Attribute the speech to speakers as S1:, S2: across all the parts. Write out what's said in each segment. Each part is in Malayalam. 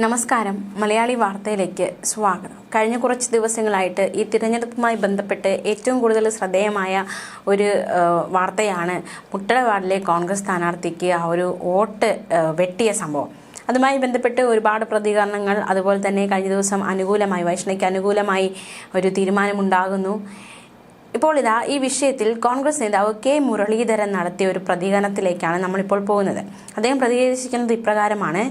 S1: നമസ്കാരം. മലയാളി വാർത്തയിലേക്ക് സ്വാഗതം. കഴിഞ്ഞ കുറച്ച് ദിവസങ്ങളായിട്ട് ഈ തിരഞ്ഞെടുപ്പുമായി ബന്ധപ്പെട്ട് ഏറ്റവും കൂടുതൽ ശ്രദ്ധേയമായ ഒരു വാർത്തയാണ് മുട്ടടവാർഡിലെ കോൺഗ്രസ് സ്ഥാനാർത്ഥിക്ക് ആ ഒരു വോട്ട് വെട്ടിയ സംഭവം. അതുമായി ബന്ധപ്പെട്ട് ഒരുപാട് പ്രതികരണങ്ങൾ അതുപോലെ തന്നെ കഴിഞ്ഞ ദിവസം അനുകൂലമായി വൈഷ്ണയ്ക്ക് അനുകൂലമായി ഒരു തീരുമാനമുണ്ടാകുന്നു. ഇപ്പോൾ ഇതാ ഈ വിഷയത്തിൽ കോൺഗ്രസ് നേതാവ് കെ മുരളീധരൻ നടത്തിയ ഒരു പ്രതികരണത്തിലേക്കാണ് നമ്മളിപ്പോൾ പോകുന്നത്. അദ്ദേഹം പ്രതികരിച്ചിരിക്കുന്നത് ഇപ്രകാരമാണ്.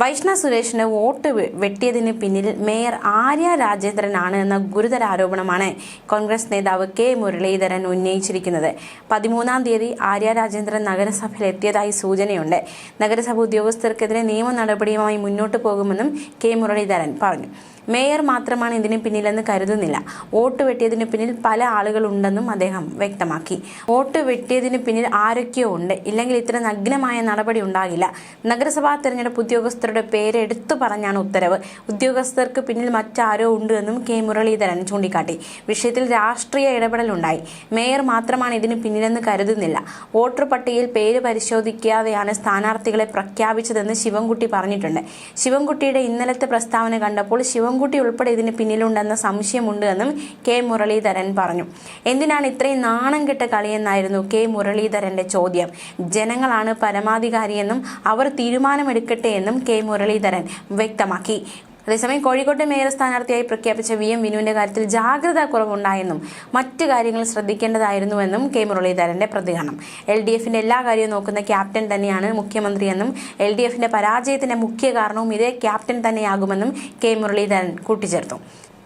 S1: വൈഷ്ണവ് സുരേഷിന് വോട്ട് വെട്ടിയതിന് പിന്നിൽ മേയർ ആര്യ രാജേന്ദ്രനാണ് എന്ന ഗുരുതര ആരോപണമാണ് കോൺഗ്രസ് നേതാവ് കെ മുരളീധരൻ ഉന്നയിച്ചിരിക്കുന്നത്. പതിമൂന്നാം തീയതി ആര്യ രാജേന്ദ്രൻ നഗരസഭയിൽ എത്തിയതായി സൂചനയുണ്ട്. നഗരസഭ ഉദ്യോഗസ്ഥർക്കെതിരെ നിയമ നടപടിയുമായി മുന്നോട്ട് പോകുമെന്നും കെ മുരളീധരൻ പറഞ്ഞു. മേയർ മാത്രമാണ് ഇതിന് പിന്നിലെന്ന് കരുതുന്നില്ല. വോട്ട് വെട്ടിയതിന് പിന്നിൽ പല ആളുകളുണ്ടെന്നും അദ്ദേഹം വ്യക്തമാക്കി. വോട്ട് വെട്ടിയതിന് പിന്നിൽ ആരൊക്കെയോ ഉണ്ട്. ഇല്ലെങ്കിൽ ഇത്ര നഗ്നമായ നടപടി ഉണ്ടാകില്ല. നഗരസഭാ തെരഞ്ഞെടുപ്പ് ഉദ്യോഗസ്ഥരുടെ പേര് എടുത്തു പറഞ്ഞാണ് ഉത്തരവ്. ഉദ്യോഗസ്ഥർക്ക് പിന്നിൽ മറ്റാരോ ഉണ്ട് എന്നും കെ. മുരളീധരൻ ചൂണ്ടിക്കാട്ടി. വിഷയത്തിൽ രാഷ്ട്രീയ ഇടപെടലുണ്ടായി മേയർ മാത്രമാണ് ഇതിന് പിന്നിലെന്ന് കരുതുന്നില്ല. വോട്ടർ പട്ടികയിൽ പേര് പരിശോധിക്കാതെയാണ് സ്ഥാനാർത്ഥികളെ പ്രഖ്യാപിച്ചതെന്ന് ശിവൻകുട്ടി പറഞ്ഞിട്ടുണ്ട്. ശിവൻകുട്ടിയുടെ ഇന്നലത്തെ പ്രസ്താവന കണ്ടപ്പോൾ ശിവൻകുട്ടി ഉൾപ്പെടെ ഇതിന് പിന്നിലുണ്ടെന്ന സംശയമുണ്ട് എന്നും കെ മുരളീധരൻ പറഞ്ഞു. എന്തിനാണ് ഇത്രയും നാണം കെട്ട കളിയെന്നായിരുന്നു കെ മുരളീധരന്റെ ചോദ്യം. ജനങ്ങളാണ് പരമാധികാരിയെന്നും അവർ തീരുമാനമെടുക്കട്ടെ എന്നും കെ മുരളീധരൻ വ്യക്തമാക്കി. അതേസമയം കോഴിക്കോട്ടെ മേയർ സ്ഥാനാർത്ഥിയായി പ്രഖ്യാപിച്ച വി എം വിനുവിന്റെ കാര്യത്തിൽ ജാഗ്രതാ കുറവുണ്ടായെന്നും മറ്റു കാര്യങ്ങൾ ശ്രദ്ധിക്കേണ്ടതായിരുന്നുവെന്നും കെ മുരളീധരന്റെ പ്രതികരണം. എൽ ഡി എഫിന്റെ എല്ലാ കാര്യവും നോക്കുന്ന ക്യാപ്റ്റൻ തന്നെയാണ് മുഖ്യമന്ത്രിയെന്നും എൽ ഡി എഫിന്റെ പരാജയത്തിന്റെ മുഖ്യ കാരണവും ഇതേ ക്യാപ്റ്റൻ തന്നെയാകുമെന്നും കെ മുരളീധരൻ കൂട്ടിച്ചേർത്തു.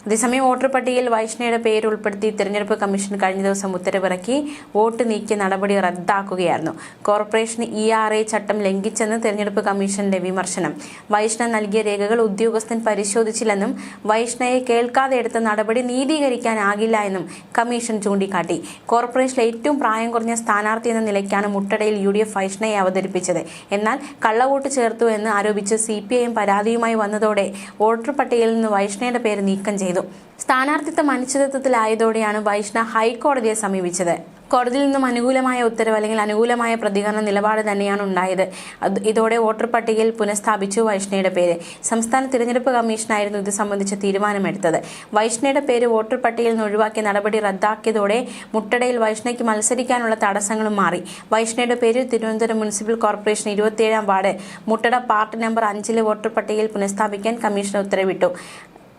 S1: അതേസമയം വോട്ടർ പട്ടികയിൽ വൈഷ്ണയുടെ പേര് ഉൾപ്പെടുത്തി തിരഞ്ഞെടുപ്പ് കമ്മീഷൻ കഴിഞ്ഞ ദിവസം ഉത്തരവിറക്കി വോട്ട് നീക്കിയ നടപടി റദ്ദാക്കുകയായിരുന്നു. കോർപ്പറേഷൻ ഇ ആർ എ ചട്ടം ലംഘിച്ചെന്ന് തിരഞ്ഞെടുപ്പ് കമ്മീഷന്റെ വിമർശനം. വൈഷ്ണ നൽകിയ രേഖകൾ ഉദ്യോഗസ്ഥൻ പരിശോധിച്ചില്ലെന്നും വൈഷ്ണയെ കേൾക്കാതെ എടുത്ത നടപടി നീതീകരിക്കാനാകില്ല എന്നും കമ്മീഷൻ ചൂണ്ടിക്കാട്ടി. കോർപ്പറേഷനിലെ ഏറ്റവും പ്രായം കുറഞ്ഞ സ്ഥാനാർത്ഥി എന്ന നിലയ്ക്കാണ് മുട്ടടയിൽ യു ഡി എഫ് വൈഷ്ണയെ അവതരിപ്പിച്ചത്. എന്നാൽ കള്ളവോട്ട് ചേർത്തു എന്ന് ആരോപിച്ച് സി പരാതിയുമായി വന്നതോടെ വോട്ടർ പട്ടികയിൽ നിന്ന് വൈഷ്ണയുടെ പേര് നീക്കം ചെയ്തു. സ്ഥാനാർത്ഥിത്വം അനിശ്ചിതത്വത്തിലായതോടെയാണ് വൈഷ്ണ ഹൈക്കോടതിയെ സമീപിച്ചത്. കോടതിയിൽ നിന്നും അനുകൂലമായ ഉത്തരവ് അല്ലെങ്കിൽ അനുകൂലമായ പ്രതികരണ നിലപാട് തന്നെയാണ് ഉണ്ടായത്. ഇതോടെ വോട്ടർ പട്ടികയിൽ പുനഃസ്ഥാപിച്ചു വൈഷ്ണയുടെ പേര്. സംസ്ഥാന തിരഞ്ഞെടുപ്പ് കമ്മീഷനായിരുന്നു ഇത് സംബന്ധിച്ച തീരുമാനമെടുത്തത്. വൈഷ്ണയുടെ പേര് വോട്ടർ പട്ടികയിൽ നിന്ന് ഒഴിവാക്കിയ നടപടി റദ്ദാക്കിയതോടെ മുട്ടടയിൽ വൈഷ്ണയ്ക്ക് മത്സരിക്കാനുള്ള തടസ്സങ്ങളും മാറി. വൈഷ്ണയുടെ പേര് തിരുവനന്തപുരം മുനിസിപ്പൽ കോർപ്പറേഷൻ ഇരുപത്തിയേഴാം വാർഡ് മുട്ടട പാർട്ട് നമ്പർ അഞ്ചിലെ വോട്ടർ പട്ടികയിൽ പുനഃസ്ഥാപിക്കാൻ കമ്മീഷൻ ഉത്തരവിട്ടു.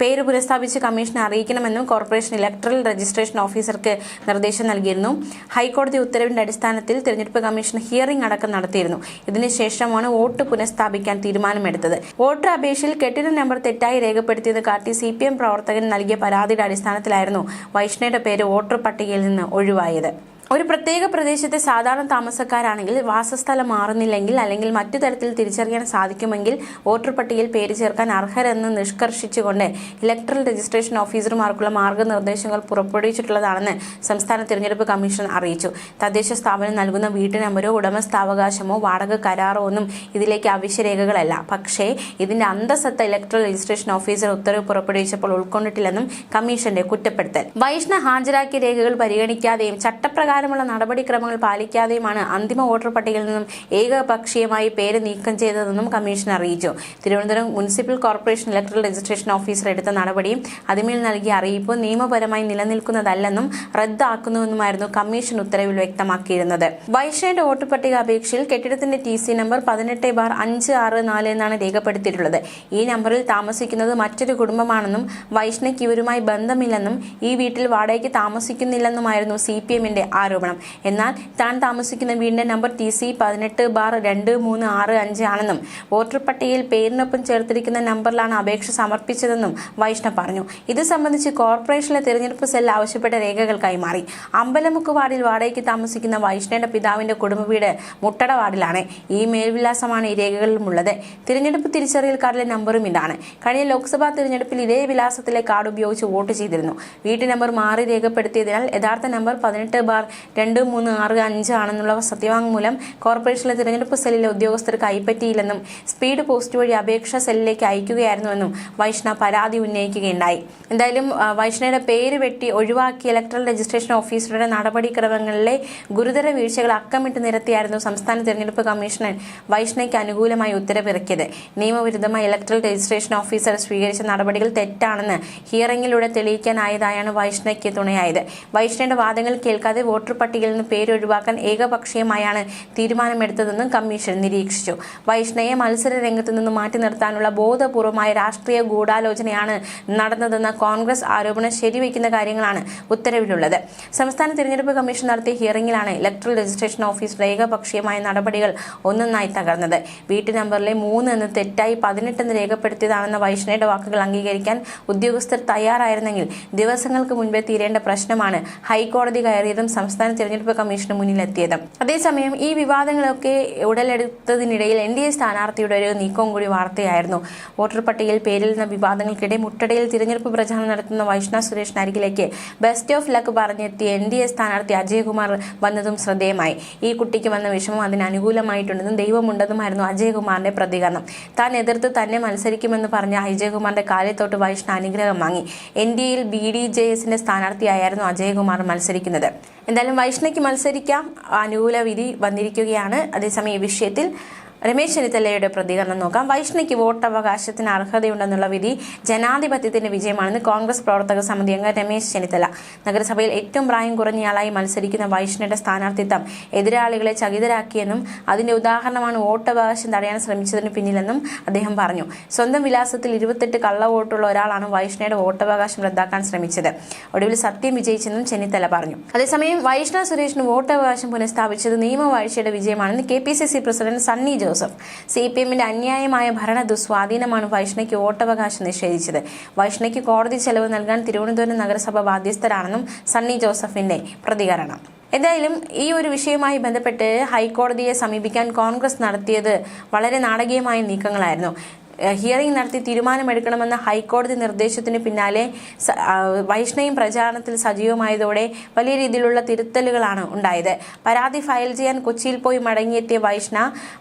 S1: പേര് പുനഃസ്ഥാപിച്ച് കമ്മീഷനെ അറിയിക്കണമെന്നും കോർപ്പറേഷൻ ഇലക്ട്രൽ രജിസ്ട്രേഷൻ ഓഫീസർക്ക് നിർദ്ദേശം നൽകിയിരുന്നു. ഹൈക്കോടതി ഉത്തരവിന്റെ അടിസ്ഥാനത്തിൽ തിരഞ്ഞെടുപ്പ് കമ്മീഷൻ ഹിയറിംഗ് അടക്കം നടത്തിയിരുന്നു. ഇതിനുശേഷമാണ് വോട്ട് പുനഃസ്ഥാപിക്കാൻ തീരുമാനമെടുത്തത്. വോട്ടർ അപേക്ഷയിൽ കെട്ടിട നമ്പർ തെറ്റായി രേഖപ്പെടുത്തിയത് കാട്ടി സി പി എം പ്രവർത്തകൻ നൽകിയ പരാതിയുടെ അടിസ്ഥാനത്തിലായിരുന്നു വൈഷ്ണയുടെ പേര് വോട്ടർ പട്ടികയിൽ നിന്ന് ഒഴിവായത്. ഒരു പ്രത്യേക പ്രദേശത്തെ സാധാരണ താമസക്കാരാണെങ്കിൽ വാസസ്ഥലം മാറുന്നില്ലെങ്കിൽ അല്ലെങ്കിൽ മറ്റു തരത്തിൽ തിരിച്ചറിയാൻ സാധിക്കുമെങ്കിൽ വോട്ടർ പട്ടികയിൽ പേര് ചേർക്കാൻ അർഹരെന്ന് നിഷ്കർഷിച്ചുകൊണ്ട് ഇലക്ട്രൽ രജിസ്ട്രേഷൻ ഓഫീസർമാർക്കുള്ള മാർഗനിർദ്ദേശങ്ങൾ പുറപ്പെടുവിച്ചിട്ടുള്ളതാണെന്ന് സംസ്ഥാന തിരഞ്ഞെടുപ്പ് കമ്മീഷൻ അറിയിച്ചു. തദ്ദേശ സ്ഥാപനം നൽകുന്ന വീട്ടു നമ്പരോ ഉടമസ്ഥാവകാശമോ വാടക കരാറോ ഒന്നും ഇതിലേക്ക് ആവശ്യരേഖകളല്ല പക്ഷേ ഇതിന്റെ അന്തസത്ത ഇലക്ട്രൽ രജിസ്ട്രേഷൻ ഓഫീസർ ഉത്തരവ് പുറപ്പെടുവിച്ചപ്പോൾ ഉൾക്കൊണ്ടിട്ടില്ലെന്നും കമ്മീഷന്റെ കുറ്റപ്പെടുത്തൽ. വൈഷ്ണ ഹാജരാക്കിയ രേഖകൾ പരിഗണിക്കാതെയും ചട്ടപ്രകാരമുള്ള നടപടിക്രമങ്ങൾ പാലിക്കാതെയുമാണ് അന്തിമ വോട്ടർ പട്ടികയിൽ നിന്നും ഏകപക്ഷീയമായി പേര് നീക്കം ചെയ്തതെന്നും കമ്മീഷൻ അറിയിച്ചു. Thiruvananthapuram municipal corporation electoral registration officer എടുത്ത നടപടിയും അതിമേൽ നൽകിയ അറിയിപ്പ് നിയമപരമായി നിലനിൽക്കുന്നതല്ലെന്നും റദ്ദാക്കുന്നുവെന്നുമായിരുന്നു കമ്മീഷൻ ഉത്തരവിൽ വ്യക്തമാക്കിയിരുന്നത്. വൈഷ്ണയുടെ വോട്ടർ പട്ടിക അപേക്ഷയിൽ കെട്ടിടത്തിന്റെ ടി സി നമ്പർ പതിനെട്ട് ബാർ അഞ്ച് ആറ് നാല് എന്നാണ് രേഖപ്പെടുത്തിയിട്ടുള്ളത്. ഈ നമ്പറിൽ താമസിക്കുന്നത് മറ്റൊരു കുടുംബമാണെന്നും വൈഷ്ണയ്ക്ക് ഇവരുമായി ബന്ധമില്ലെന്നും ഈ വീട്ടിൽ വാടകയ്ക്ക് താമസിക്കുന്നില്ലെന്നുമായിരുന്നു സി പി എമ്മിന്റെ ആരോപണം. എന്നാൽ താൻ താമസിക്കുന്ന വീടിന്റെ നമ്പർ ടി സി പതിനെട്ട് ബാർ രണ്ട് മൂന്ന് ആറ് അഞ്ച് ആണെന്നും വോട്ടർ പട്ടികയിൽ പേരിനൊപ്പം ചേർത്തിരിക്കുന്ന നമ്പറിലാണ് അപേക്ഷ സമർപ്പിച്ചതെന്നും വൈഷ്ണവ് പറഞ്ഞു. ഇത് സംബന്ധിച്ച് കോർപ്പറേഷനിലെ തിരഞ്ഞെടുപ്പ് സെൽ ആവശ്യപ്പെട്ട രേഖകൾ കൈമാറി അമ്പലമുക്ക് വാർഡിൽ വാടകയ്ക്ക് താമസിക്കുന്ന വൈഷ്ണയുടെ പിതാവിന്റെ കുടുംബ വീട് മുട്ടട വാർഡിലാണ്. ഈ മേൽവിലാസമാണ് ഈ രേഖകളിലുമുള്ളത്. തിരഞ്ഞെടുപ്പ് തിരിച്ചറിയൽ കാർഡിലെ നമ്പറും ഇതാണ്. കഴിഞ്ഞ ലോക്സഭാ തിരഞ്ഞെടുപ്പിൽ ഇതേ വിലാസത്തിലെ കാർഡ് ഉപയോഗിച്ച് വോട്ട് ചെയ്തിരുന്നു. വീട്ടു നമ്പർ മാറി രേഖപ്പെടുത്തിയതിനാൽ യഥാർത്ഥ നമ്പർ പതിനെട്ട് ബാർ രണ്ട് മൂന്ന് ആറ് അഞ്ച് ആണെന്നുള്ള സത്യവാങ്മൂലം കോർപ്പറേഷനിലെ തിരഞ്ഞെടുപ്പ് സെല്ലിലെ ഉദ്യോഗസ്ഥർ കൈപ്പറ്റിയില്ലെന്നും സ്പീഡ് പോസ്റ്റ് വഴി അപേക്ഷ സെല്ലിലേക്ക് അയക്കുകയായിരുന്നുവെന്നും വൈഷ്ണ പരാതി ഉന്നയിക്കുകയുണ്ടായി. എന്തായാലും വൈഷ്ണയുടെ പേര് വെട്ടി ഒഴിവാക്കി ഇലക്ട്രൽ രജിസ്ട്രേഷൻ ഓഫീസറുടെ നടപടിക്രമങ്ങളിലെ ഗുരുതര വീഴ്ചകൾ അക്കമിട്ട് നിരത്തിയായിരുന്നു സംസ്ഥാന തിരഞ്ഞെടുപ്പ് കമ്മീഷണർ വൈഷ്ണയ്ക്ക് അനുകൂലമായി ഉത്തരവിറക്കിയത്. നിയമവിരുദ്ധമായി ഇലക്ട്രൽ രജിസ്ട്രേഷൻ ഓഫീസർ സ്വീകരിച്ച നടപടികൾ തെറ്റാണെന്ന് ഹിയറിംഗിലൂടെ തെളിയിക്കാനായതായാണ് വൈഷ്ണയ്ക്ക് തുണയായത്. വൈഷ്ണയുടെ വാദങ്ങൾ കേൾക്കാതെ വോട്ടർ പട്ടികയിൽ നിന്ന് പേരൊഴിവാക്കാൻ ഏകപക്ഷീയമായാണ് തീരുമാനമെടുത്തതെന്നും കമ്മീഷൻ നിരീക്ഷിച്ചു. വൈഷ്ണയെ മത്സര രംഗത്ത് നിന്ന് മാറ്റി നിർത്താനുള്ള ബോധപൂർവമായ രാഷ്ട്രീയ ഗൂഢാലോചനയാണ് നടന്നതെന്ന കോൺഗ്രസ് ആരോപണം ശരിവയ്ക്കുന്ന കാര്യങ്ങളാണ് ഉത്തരവിലുള്ളത്. സംസ്ഥാന തിരഞ്ഞെടുപ്പ് കമ്മീഷൻ നടത്തിയ ഹിയറിംഗിലാണ് ഇലക്ട്രൽ രജിസ്ട്രേഷൻ ഓഫീസറുടെ ഏകപക്ഷീയമായ നടപടികൾ ഒന്നൊന്നായി തകർന്നത്. വീട്ടു നമ്പറിലെ മൂന്ന് എന്ന് തെറ്റായി പതിനെട്ട് എന്ന് രേഖപ്പെടുത്തിയതാണെന്ന വൈഷ്ണയുടെ വാക്കുകൾ അംഗീകരിക്കാൻ ഉദ്യോഗസ്ഥർ തയ്യാറായിരുന്നെങ്കിൽ ദിവസങ്ങൾക്ക് മുൻപേ തീരേണ്ട പ്രശ്നമാണ് ഹൈക്കോടതി കയറിയതും സംസ്ഥാന തിരഞ്ഞെടുപ്പ് കമ്മീഷന് മുന്നിലെത്തിയത്. അതേസമയം ഈ വിവാദങ്ങളൊക്കെ ഉടലെടുത്തതിനിടയിൽ എൻ ഡി എ സ്ഥാനാർത്ഥിയുടെ ഒരു നീക്കവും കൂടി വാർത്തയായിരുന്നു. വോട്ടർ പട്ടികയിൽ പേരിൽ നിന്ന് വിവാദങ്ങൾക്കിടെ മുട്ടടയിൽ തിരഞ്ഞെടുപ്പ് പ്രചാരണം നടത്തുന്ന വൈഷ്ണവ് സുരേഷ് അരികിലേക്ക് ബെസ്റ്റ് ഓഫ് ലക്ക് പറഞ്ഞെത്തിയ എൻ ഡി എ സ്ഥാനാർത്ഥി അജയകുമാർ വന്നതും ശ്രദ്ധേയമായി. ഈ കുട്ടിക്ക് വന്ന വിഷമം അതിന് അനുകൂലമായിട്ടുണ്ടെന്നും ദൈവമുണ്ടെന്നുമായിരുന്നു അജയകുമാറിന്റെ പ്രതികരണം. താൻ എതിർത്ത് തന്നെ മത്സരിക്കുമെന്ന് പറഞ്ഞ അജയകുമാറിന്റെ കാലിത്തോട്ട് വൈഷ്ണ അനുഗ്രഹം വാങ്ങി. എൻ ഡി എയിൽ ബി ഡി ജെ എസിന്റെ സ്ഥാനാർത്ഥിയായിരുന്നു അജയകുമാർ മത്സരിക്കുന്നത്. എന്തായാലും വൈഷ്ണയ്ക്ക് മത്സരിക്കാം. അനുകൂല വിധി വന്നിരിക്കുകയാണ്. അതേസമയം ഈ വിഷയത്തിൽ രമേശ് ചെന്നിത്തലയുടെ പ്രതികരണം നോക്കാം. വൈഷ്ണയ്ക്ക് വോട്ടവകാശത്തിന് അർഹതയുണ്ടെന്നുള്ള വിധി ജനാധിപത്യത്തിന്റെ വിജയമാണെന്ന് കോൺഗ്രസ് പ്രവർത്തക സമിതി അംഗം രമേശ് ചെന്നിത്തല. നഗരസഭയിൽ ഏറ്റവും പ്രായം കുറഞ്ഞയാളായി മത്സരിക്കുന്ന വൈഷ്ണയുടെ സ്ഥാനാർത്ഥിത്വം എതിരാളികളെ ചകിതരാക്കിയെന്നും അതിന്റെ ഉദാഹരണമാണ് വോട്ടവകാശം തടയാൻ ശ്രമിച്ചതിന് പിന്നിലെന്നും അദ്ദേഹം പറഞ്ഞു. സ്വന്തം വിലാസത്തിൽ ഇരുപത്തെട്ട് കള്ള വോട്ടുള്ള ഒരാളാണ് വൈഷ്ണയുടെ വോട്ടവകാശം റദ്ദാക്കാൻ ശ്രമിച്ചത്. ഒടുവിൽ സത്യം വിജയിച്ചെന്നും ചെന്നിത്തല പറഞ്ഞു. അതേസമയം വൈഷ്ണ സുരേഷിന് വോട്ടവകാശം പുനഃസ്ഥാപിച്ചത് നിയമവാഴ്ചയുടെ വിജയമാണെന്ന് K P C C president Sunny Joseph. C P എമ്മിന്റെ അന്യായമായ ഭരണ ദുസ്വാധീനമാണ് വൈഷ്ണയ്ക്ക് വോട്ടവകാശം നിഷേധിച്ചത്. വൈഷ്ണയ്ക്ക് കോടതി ചെലവ് നൽകാൻ തിരുവനന്തപുരം നഗരസഭ ബാധ്യസ്ഥരാണെന്നും സണ്ണി ജോസഫിന്റെ പ്രതികരണം. എന്തായാലും ഈ ഒരു വിഷയവുമായി ബന്ധപ്പെട്ട് ഹൈക്കോടതിയെ സമീപിക്കാൻ കോൺഗ്രസ് നടത്തിയത് വളരെ നാടകീയമായ നീക്കങ്ങളായിരുന്നു. ഹിയറിംഗ് നടത്തി തീരുമാനമെടുക്കണമെന്ന ഹൈക്കോടതി നിർദ്ദേശത്തിന് പിന്നാലെ വൈഷ്ണയും പ്രചാരണത്തിൽ സജീവമായതോടെ വലിയ രീതിയിലുള്ള തിരുത്തലുകളാണ് ഉണ്ടായത്. പരാതി ഫയൽ ചെയ്യാൻ കൊച്ചിയിൽ പോയി മടങ്ങിയെത്തിയ വൈഷ്ണ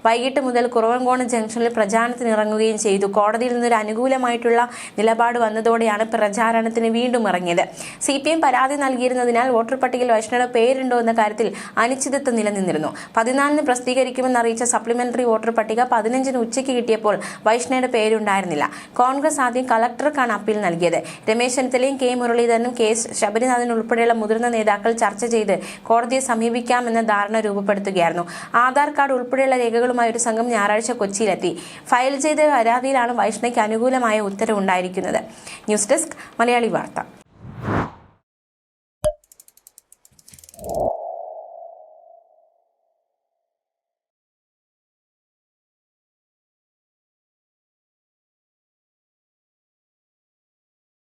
S1: വൈകിട്ട് മുതൽ കുറവങ്കോണം ജംഗ്ഷനിൽ പ്രചാരണത്തിന് ഇറങ്ങുകയും ചെയ്തു. കോടതിയിൽ നിന്നൊരു അനുകൂലമായിട്ടുള്ള നിലപാട് വന്നതോടെയാണ് പ്രചാരണത്തിന് വീണ്ടും ഇറങ്ങിയത്. സി പി എം പരാതി നൽകിയിരുന്നതിനാൽ വോട്ടർ പട്ടികയിൽ വൈഷ്ണയുടെ പേരുണ്ടോ എന്ന കാര്യത്തിൽ അനിശ്ചിതത്വം നിലനിന്നിരുന്നു. പതിനാലിന് പ്രസിദ്ധീകരിക്കുമെന്ന് അറിയിച്ച സപ്ലിമെന്ററി വോട്ടർ പട്ടിക പതിനഞ്ചിന് ഉച്ചയ്ക്ക് കിട്ടിയപ്പോൾ വൈഷ്ണയുടെ പേരുണ്ടായിരുന്നില്ല. കോൺഗ്രസ് ആദ്യം കളക്ടർക്കാണ് അപ്പീൽ നൽകിയത്. രമേശ് ചെന്നിത്തലയും കെ മുരളീധരനും കെ ശബരിനാഥൻ ഉൾപ്പെടെയുള്ള മുതിർന്ന നേതാക്കൾ ചർച്ച ചെയ്ത് കോടതിയെ സമീപിക്കാമെന്ന ധാരണ രൂപപ്പെടുത്തുകയായിരുന്നു. ആധാർ കാർഡ് ഉൾപ്പെടെയുള്ള രേഖകളുമായി ഒരു സംഘം ഞായറാഴ്ച കൊച്ചിയിലെത്തി. ഫയൽ ചെയ്ത പരാതിയിലാണ് വൈഷ്ണയ്ക്ക് അനുകൂലമായ ഉത്തരവുണ്ടായിരിക്കുന്നത്. ന്യൂസ് ഡെസ്ക് മലയാളി വാർത്ത.